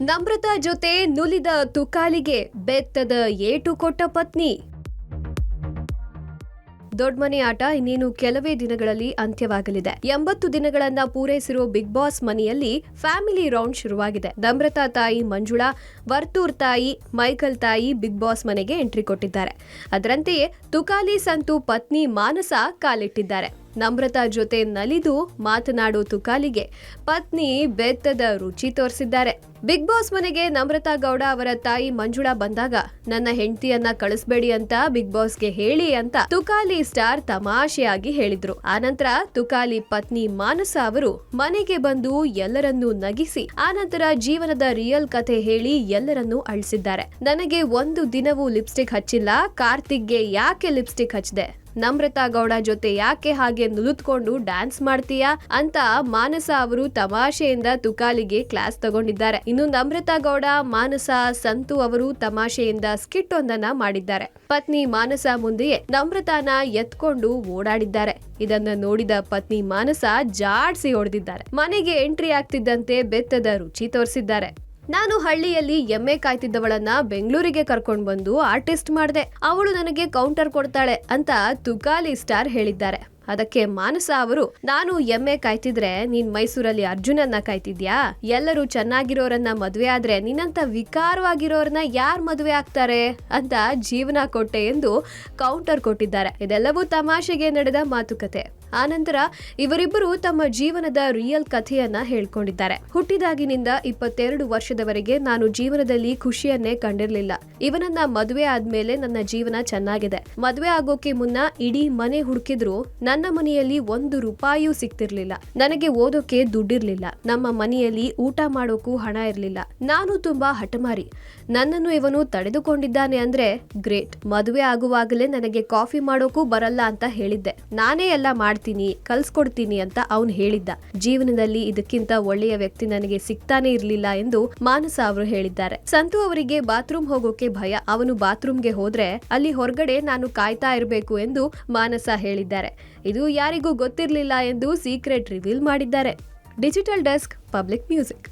ನಮ್ರತಾ ಜೊತೆ ನುಲಿದ ತುಕಾಲಿಗೆ ಬೆತ್ತದ ಏಟು ಕೊಟ್ಟ ಪತ್ನಿ. ದೊಡ್ಮನೆ ಆಟ ಇನ್ನೇನು ಕೆಲವೇ ದಿನಗಳಲ್ಲಿ ಅಂತ್ಯವಾಗಲಿದೆ. ಎಂಬತ್ತು ದಿನಗಳನ್ನ ಪೂರೈಸಿರುವ ಬಿಗ್ ಬಾಸ್ ಮನೆಯಲ್ಲಿ ಫ್ಯಾಮಿಲಿ ರೌಂಡ್ ಶುರುವಾಗಿದೆ. ನಮ್ರತಾ ತಾಯಿ ಮಂಜುಳಾ, ವರ್ತೂರ್ ತಾಯಿ ಮೈಕಲ್ ತಾಯಿ ಬಿಗ್ ಬಾಸ್ ಮನೆಗೆ ಎಂಟ್ರಿ ಕೊಟ್ಟಿದ್ದಾರೆ. ಅದರಂತೆಯೇ ತುಕಾಲಿ ಸಂತು ಪತ್ನಿ ಮಾನಸ ಕಾಲಿಟ್ಟಿದ್ದಾರೆ. ನಮ್ರತಾ ಜೊತೆ ನಲಿದು ಮಾತನಾಡೋ ತುಕಾಲಿಗೆ ಪತ್ನಿ ಬೆತ್ತದ ರುಚಿ ತೋರಿಸಿದ್ದಾರೆ. ಬಿಗ್ ಬಾಸ್ ಮನೆಗೆ ನಮ್ರತಾ ಗೌಡ ಅವರ ತಾಯಿ ಮಂಜುಳಾ ಬಂದಾಗ, ನನ್ನ ಹೆಂಡತಿಯನ್ನ ಕಳಿಸ್ಬೇಡಿ ಅಂತ ಬಿಗ್ ಬಾಸ್ಗೆ ಹೇಳಿ ಅಂತ ತುಕಾಲಿ ಸ್ಟಾರ್ ತಮಾಷೆಯಾಗಿ ಹೇಳಿದ್ರು. ಆನಂತರ ತುಕಾಲಿ ಪತ್ನಿ ಮಾನಸ ಅವರು ಮನೆಗೆ ಬಂದು ಎಲ್ಲರನ್ನೂ ನಗಿಸಿ, ಆನಂತರ ಜೀವನದ ರಿಯಲ್ ಕಥೆ ಹೇಳಿ ಎಲ್ಲರನ್ನೂ ಅಳಿಸಿದ್ದಾರೆ. ನನಗೆ ಒಂದು ದಿನವೂ ಲಿಪ್ಸ್ಟಿಕ್ ಹಚ್ಚಿಲ್ಲ, ಕಾರ್ತಿಕ್ಗೆ ಯಾಕೆ ಲಿಪ್ಸ್ಟಿಕ್ ಹಚ್ಚಿದೆ? ನಮ್ರತಾ ಗೌಡ ಜೊತೆ ಯಾಕೆ ಹಾಗೆ ನುಲುತ್ಕೊಂಡು ಡ್ಯಾನ್ಸ್ ಮಾಡ್ತೀಯಾ ಅಂತ ಮಾನಸ ಅವರು ತಮಾಷೆಯಿಂದ ತುಕಾಲಿಗೆ ಕ್ಲಾಸ್ ತಗೊಂಡಿದ್ದಾರೆ. ಇನ್ನು ನಮ್ರತಾ ಗೌಡ, ಮಾನಸ, ಸಂತು ಅವರು ತಮಾಷೆಯಿಂದ ಸ್ಕಿಟ್ ಒಂದನ್ನ ಮಾಡಿದ್ದಾರೆ. ಪತ್ನಿ ಮಾನಸ ಮುಂದೆಯೇ ನಮ್ರತಾನ ಎತ್ಕೊಂಡು ಓಡಾಡಿದ್ದಾರೆ. ಇದನ್ನ ನೋಡಿದ ಪತ್ನಿ ಮಾನಸ ಜಾಡ್ಸಿ ಹೊಡೆದಿದ್ದಾರೆ. ಮನೆಗೆ ಎಂಟ್ರಿ ಆಗ್ತಿದ್ದಂತೆ ಬೆತ್ತದ ರುಚಿ ತೋರಿಸಿದ್ದಾರೆ. ನಾನು ಹಳ್ಳಿಯಲ್ಲಿ ಎಮ್ಮೆ ಕಾಯ್ತಿದ್ದವಳನ್ನ ಬೆಂಗಳೂರಿಗೆ ಕರ್ಕೊಂಡು ಬಂದು ಆರ್ಟಿಸ್ಟ್ ಮಾಡಿದೆ. ಅವಳು ನನಗೆ ಕೌಂಟರ್ ಕೊಡ್ತಾಳೆ ಅಂತ ತುಕಾಲಿ ಸ್ಟಾರ್ ಹೇಳಿದ್ದಾರೆ. ಅದಕ್ಕೆ ಮಾನಸ ಅವರು, ನಾನು ಎಮ್ಮೆ ಕಾಯ್ತಿದ್ರೆ ನೀನ್ ಮೈಸೂರಲ್ಲಿ ಅರ್ಜುನನ್ನ ಕಾಯ್ತಿದ್ಯಾ? ಎಲ್ಲರೂ ಚೆನ್ನಾಗಿರೋರನ್ನ ಮದುವೆ ಆದ್ರೆ ನಿನ್ನಂತ ವಿಕಾರವಾಗಿರೋರನ್ನ ಯಾರ್ ಮದುವೆ ಆಗ್ತಾರೆ? ಅಂತ ಜೀವನ ಕೊಟ್ಟೆ ಎಂದು ಕೌಂಟರ್ ಕೊಟ್ಟಿದ್ದಾರೆ. ಇದೆಲ್ಲವೂ ತಮಾಷೆಗೆ ನಡೆದ ಮಾತುಕತೆ. ಆನಂತರ ಇವರಿಬ್ಬರು ತಮ್ಮ ಜೀವನದ ರಿಯಲ್ ಕಥೆಯನ್ನ ಹೇಳ್ಕೊಂಡಿದ್ದಾರೆ. ಹುಟ್ಟಿದಾಗಿನಿಂದ ಇಪ್ಪತ್ತೆರಡು ವರ್ಷದವರೆಗೆ ನಾನು ಜೀವನದಲ್ಲಿ ಖುಷಿಯನ್ನೇ ಕಂಡಿರಲಿಲ್ಲ. ಇವನನ್ನ ಮದುವೆ ಆದ್ಮೇಲೆ ನನ್ನ ಜೀವನ ಚೆನ್ನಾಗಿದೆ. ಮದುವೆ ಆಗೋಕೆ ಮುನ್ನ ಇಡೀ ಮನೆ ಹುಡುಕಿದ್ರು ನನ್ನ ಮನೆಯಲ್ಲಿ ಒಂದು ರೂಪಾಯಿಯೂ ಸಿಕ್ತಿರ್ಲಿಲ್ಲ ನನಗೆ ಓದೋಕೆ ದುಡ್ಡಿರ್ಲಿಲ್ಲ. ನಮ್ಮ ಮನೆಯಲ್ಲಿ ಊಟ ಮಾಡೋಕು ಹಣ ಇರ್ಲಿಲ್ಲ. ನಾನು ತುಂಬಾ ಹಠಮಾರಿ. ನನ್ನನ್ನು ಇವನು ತಡೆದುಕೊಂಡಿದ್ದಾನೆ ಅಂದ್ರೆ, ಗ್ರೇಟ್. ಮದುವೆ ಆಗುವಾಗಲೇ ನನಗೆ ಕಾಫಿ ಮಾಡೋಕು ಬರಲ್ಲ ಅಂತ ಹೇಳಿದ್ದೆ. ನಾನೇ ಎಲ್ಲ ಮಾಡ್ತೀನಿ ಕಲ್ಸ್ಕೊಡ್ತೀನಿ ಅಂತ ಅವನು ಹೇಳಿದ್ದ. ಜೀವನದಲ್ಲಿ ಇದಕ್ಕಿಂತ ಒಳ್ಳೆಯ ವ್ಯಕ್ತಿ ನನಗೆ ಸಿಗ್ತಾನೆ ಇರ್ಲಿಲ್ಲ ಎಂದು ಮಾನಸ ಅವರು ಹೇಳಿದ್ದಾರೆ. ಸಂತು ಅವರಿಗೆ ಬಾತ್ರೂಮ್ ಹೋಗೋಕೆ ಭಯ. ಅವನು ಬಾತ್ರೂಮ್ಗೆ ಹೋದ್ರೆ ಅಲ್ಲಿ ಹೊರಗಡೆ ನಾನು ಕಾಯ್ತಾ ಇರಬೇಕು ಎಂದು ಮಾನಸ ಹೇಳಿದ್ದಾರೆ. ಇದು ಯಾರಿಗೂ ಗೊತ್ತಿರಲಿಲ್ಲ ಎಂದು ಸೀಕ್ರೆಟ್ ರಿವೀಲ್ ಮಾಡಿದ್ದಾರೆ. Digital desk, Public Music.